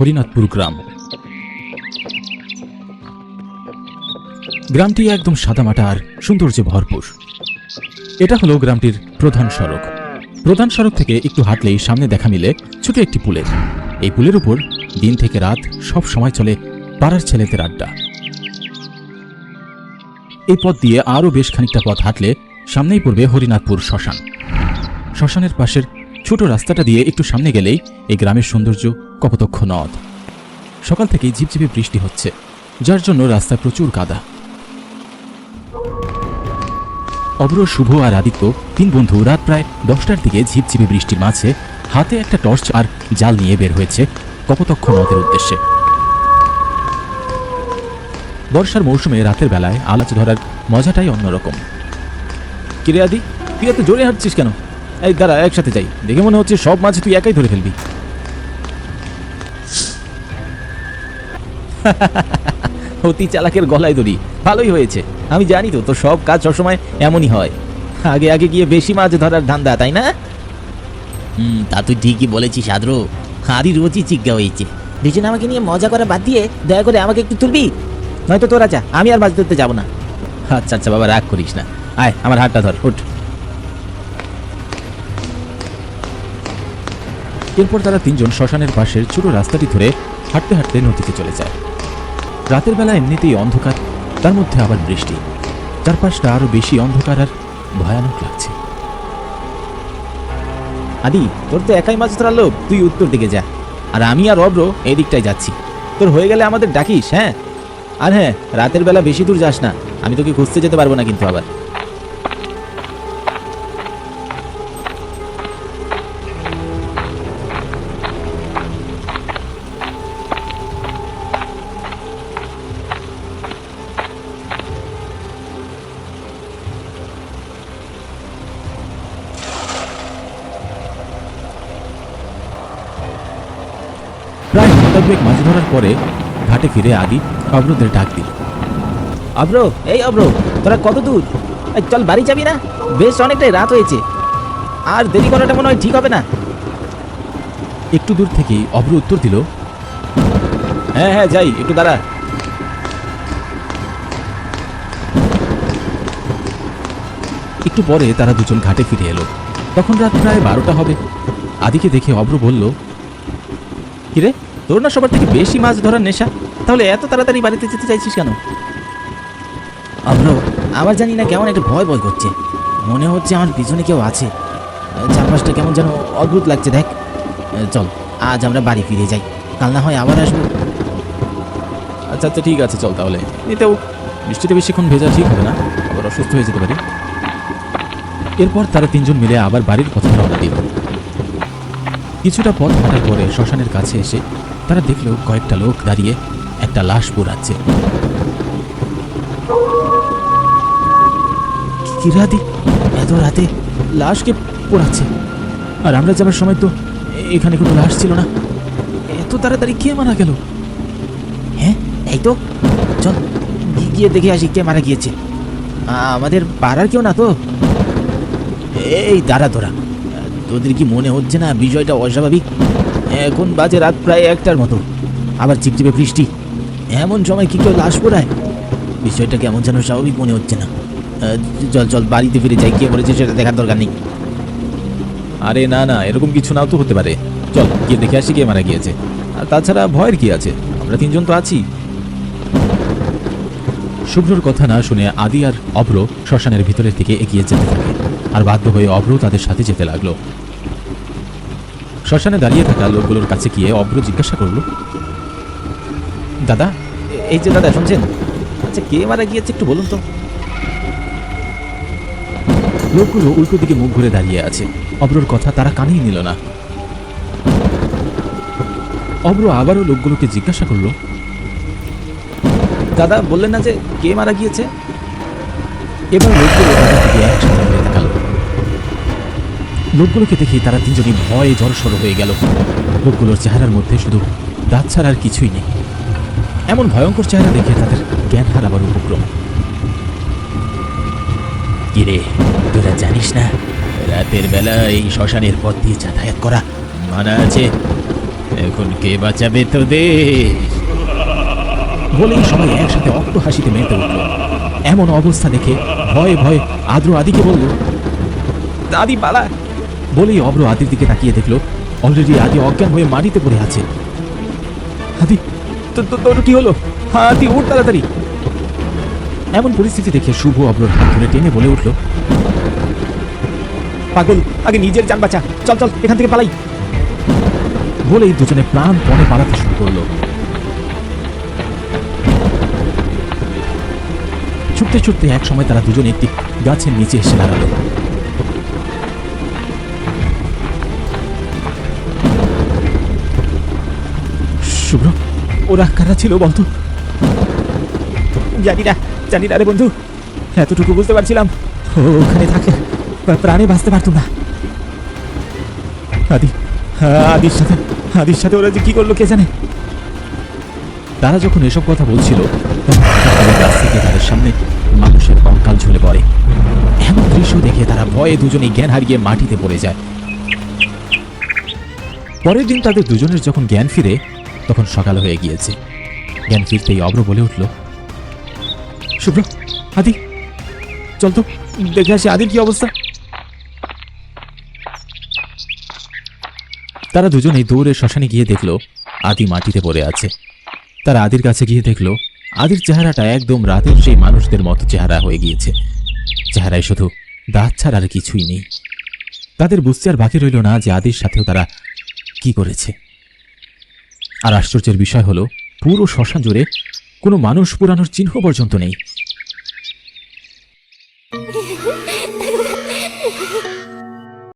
হরিনাথপুর গ্রাম। গ্রামটি একদম সাদামাটা আর সৌন্দর্যে ভরপুর। এটা হলো গ্রামটির প্রধান সড়ক। প্রধান সড়ক থেকে একটু হাঁটলেই সামনে দেখা মিলে ছোট একটি পুলের। এই পুলের উপর দিন থেকে রাত সব সময় চলে পাড়ার ছেলেদের আড্ডা। এই পথ দিয়ে আরও বেশ খানিকটা পথ হাঁটলে সামনেই পড়বে হরিনাথপুর শ্মশান। শ্মশানের পাশের ছোট রাস্তাটা দিয়ে একটু সামনে গেলেই এই গ্রামের সৌন্দর্য কপতক্ষ নদ। সকাল থেকেই ঝিপঝিপে বৃষ্টি হচ্ছে, যার জন্য রাস্তায় প্রচুর কাদা। অব্র শুভ আর আদিত্য, তিন বন্ধু রাত প্রায় দশটার দিকে ঝিপঝিপে বৃষ্টির মাঝে হাতে একটা টর্চ আর জাল নিয়ে বের হয়েছে কপতক্ষ নদের উদ্দেশ্যে। বর্ষার মৌসুমে রাতের বেলায় আলাচ ধরার মজাটাই অন্যরকম। কিরে আদি, তুই এত জোরে হাঁটছিস কেন? এই, দাঁড়া, একসাথে যাই। দেখে মনে হচ্ছে সব মাছ তুই একাই ধরে ফেলবি। অতি চালাকের গলায় দড়ি। ভালোই হয়েছে। আমি জানি তো তোর সব কাজ সবসময় এমনই হয়। আগে আগে গিয়ে বেশি মাছ ধরার ধান্দা, তাই না? হুম, তা তুই ঠিকই বলেছিস, আদ্র। আদি রোজই চিজ্ঞা হয়েছে। দুজন আমাকে নিয়ে মজা করা বাদ দিয়ে দয়া করে আমাকে একটু তুলবি? নয়তো তোরা যা আমি আর মাছ ধরতে যাব না। আচ্ছা আচ্ছা বাবা, রাগ করিস না। আয়, আমার হাতটা ধর, উঠ। এরপর তারা তিনজন শ্মশানের পাশের ছোট রাস্তাটি ধরে হাঁটতে হাঁটতে নদীতে চলে যায়। রাতের বেলা এমনিতেই অন্ধকার, তার মধ্যে আবার বৃষ্টি। চারপাশটা আরও বেশি অন্ধকার আর ভয়ানক লাগছে। আদি, তোর তো একাই মাছ ধরার লোক তুই উত্তর দিকে যা। আর আমি আর অব্র এই দিকটায় যাচ্ছি। তোর হয়ে গেলে আমাদের ডাকিস হ্যাঁ? আর হ্যাঁ রাতের বেলা বেশি দূর যাস না। আমি তোকে খুঁজতে যেতে পারব না কিন্তু আবার। প্রায় ঘণ্টা দুয়েক মাছ ধরার পরে ঘাটে ফিরে আদি অবরোধের ডাক দিল। অব্র এই অব্র তোরা কত দূর? চল বাড়ি যাবি না? বেশ অনেকটাই রাত হয়েছে। আর দেরি করাটা মনে হয় ঠিক হবে না। একটু দূর থেকেই অব্র উত্তর দিল হ্যাঁ হ্যাঁ যাই একটু দাঁড়া। একটু পরে তারা দুজন ঘাটে ফিরে এলো। তখন রাত প্রায় বারোটা হবে। আদিকে দেখে অব্র বলল কিরে? তোর না সবার থেকে বেশি মাছ ধরার নেশা? তাহলে এত তাড়াতাড়ি বাড়িতে যেতে চাইছিস কেন? অব্র আমার জানি না কেমন একটা ভয় ভয় করছে। মনে হচ্ছে আমার পিছনে কেউ আছে। চারপাশটা কেমন যেন অদ্ভুত লাগছে, দেখ। চল, আজ আমরা বাড়ি ফিরে যাই। কাল না হয় আবার আসব। আচ্ছা আচ্ছা ঠিক আছে, চল তাহলে। এতেও বৃষ্টিতে বেশিক্ষণ ভেজা ঠিক হবে না। আবার অসুস্থ হয়ে যেতে পারি। এরপর তারা তিনজন মিলে আবার বাড়ির পথে রওনা দিল। কিছুটা পথ হাঁটার পরে শ্মশানের কাছে এসে তারা দেখল কয়েকটা লোক দাঁড়িয়ে একটা লাশ পোড়াচ্ছে এত রাতে লাশকে পোড়াচ্ছে? আর আমরা যাবার সময় তো এখানে কোনো লাশ ছিল না। এত তাড়াতাড়ি কে মারা গেল? হ্যাঁ এই তো। চল গিয়ে দেখে আসি কে মারা গিয়েছে। আমাদের পাড়ার কেউ না তো? এই দাঁড়া তোরা। তোদের কি মনে হচ্ছে না বিষয়টা অস্বাভাবিক? এখন বাজে রাত প্রায় একটার মতো। আবার চিপচিপে বৃষ্টি। এমন সময় কি কেউ লাশ পোড়ায়? বিষয়টা কেমন যেন স্বাভাবিক মনে হচ্ছে না। চল চল, বাড়িতে ফিরে যাই। কে বলেছে সেটা দেখার দরকার নেই। আরে না না, এরকম কিছু নাও তো হতে পারে। চল, গিয়ে দেখে আসি কে মারা গিয়েছে। আর তাছাড়া ভয়ের কি আছে? আমরা তিনজন তো আছি। শুভ্রর কথা না শুনে আদি আর অভ্র শ্মশানের ভিতরের দিকে এগিয়ে যেতে থাকে। আর বাধ্য হয়ে অভ্র তাদের সাথে যেতে লাগল। শ্মশানে দাঁড়িয়ে থাকা লোকগুলোর কাছে গিয়ে অভ্র জিজ্ঞাসা করল, দাদা, এই যে দাদা, শুনছেন? আচ্ছা কে মারা গিয়েছে একটু বলুন তো? লোকগুলো উল্টো দিকে মুখ ঘুরে দাঁড়িয়ে আছে। অব্রর কথা তারা কানেই নিল না। অব্র আবারও লোকগুলোকে জিজ্ঞাসা করল, দাদা, বললেন না যে কে মারা গিয়েছে? এবার লোকগুলো লোকগুলোকে দেখে তারা তিনজনই ভয়ে জড়সড় হয়ে গেল। লোকগুলোর চেহারার মধ্যে শুধু দাঁত ছাড়া আর কিছুই নেই। এমন ভয়ঙ্কর চেহারা দেখে তাদের জ্ঞান হারাবার উপক্রম। কিরে, তোরা জানিস না, রাতের বেলা এই শ্মশানের পথ দিয়ে যাতায়াত করা মানা আছে? এখন কে বাঁচাবে তোদের? বলেই সবাই একসাথে অক্ট হাসিতে মেতে উঠল। এমন অবস্থা দেখে ভয়ে ভয়ে আদ্র আদিকে বলল, দাদি পালা বলেই অব্র আদির দিকে তাকিয়ে দেখল। অলরেডি আদি অজ্ঞান হয়ে মাটিতে পড়ে আছে। আদি তোর কি হলো? হ্যাঁ আদি, উঠ তাড়াতাড়ি। এমন পরিস্থিতি দেখে শুভ অব্রর হাত ধরে টেনে বলে উঠল, পাগল, আগে নিজের যান বাঁচা। চল চল, এখান থেকে পালাই। বলেই দুজনে প্রাণ পণে পালাতে শুরু করল। ছুটতে ছুটতে এক সময় তারা দুজনে একটি গাছের নিচে এসে দাঁড়াল। শুভ্র, ওরা কারা ছিল বলতো জানি না জানি না রে বন্ধু, এতটুকু বুঝতে পারছিলাম। ওখানে থাকলে প্রাণে বাঁচতে পারতো না। আদি, আদির সাথে আদির সাথে ওরা যে কি করল কে জানে? তারা যখন এসব কথা বলছিল থেকে তাদের সামনে মানুষের কঙ্কাল ঝুলে পড়ে। এমন দৃশ্য দেখে তারা ভয়ে দুজনেই জ্ঞান হারিয়ে মাটিতে পড়ে যায়। পরের দিন তাদের দুজনের যখন জ্ঞান ফিরে তখন সকাল হয়ে গিয়েছে। জ্ঞান ফিরতেই অব্র বলে উঠল, শুভ্র, আদি, চল তো, দেখে আসি আদির কি অবস্থা। তারা দুজনেই দৌড়ে শ্মশানে গিয়ে দেখল, আদি মাটিতে পড়ে আছে। তারা আদির কাছে গিয়ে দেখল, আদির চেহারাটা একদম রাতের সেই মানুষদের মতো চেহারা হয়ে গিয়েছে। চেহারায় শুধু দাঁত ছাড়া আর কিছুই নেই। তাদের বুঝতে আর বাকি রইল না যে আদির সাথেও তারা কি করেছে। আর আশ্চর্যের বিষয় হলো পুরো শ্মশান জুড়ে কোনো মানুষ পুরানোর চিহ্ন পর্যন্ত নেই।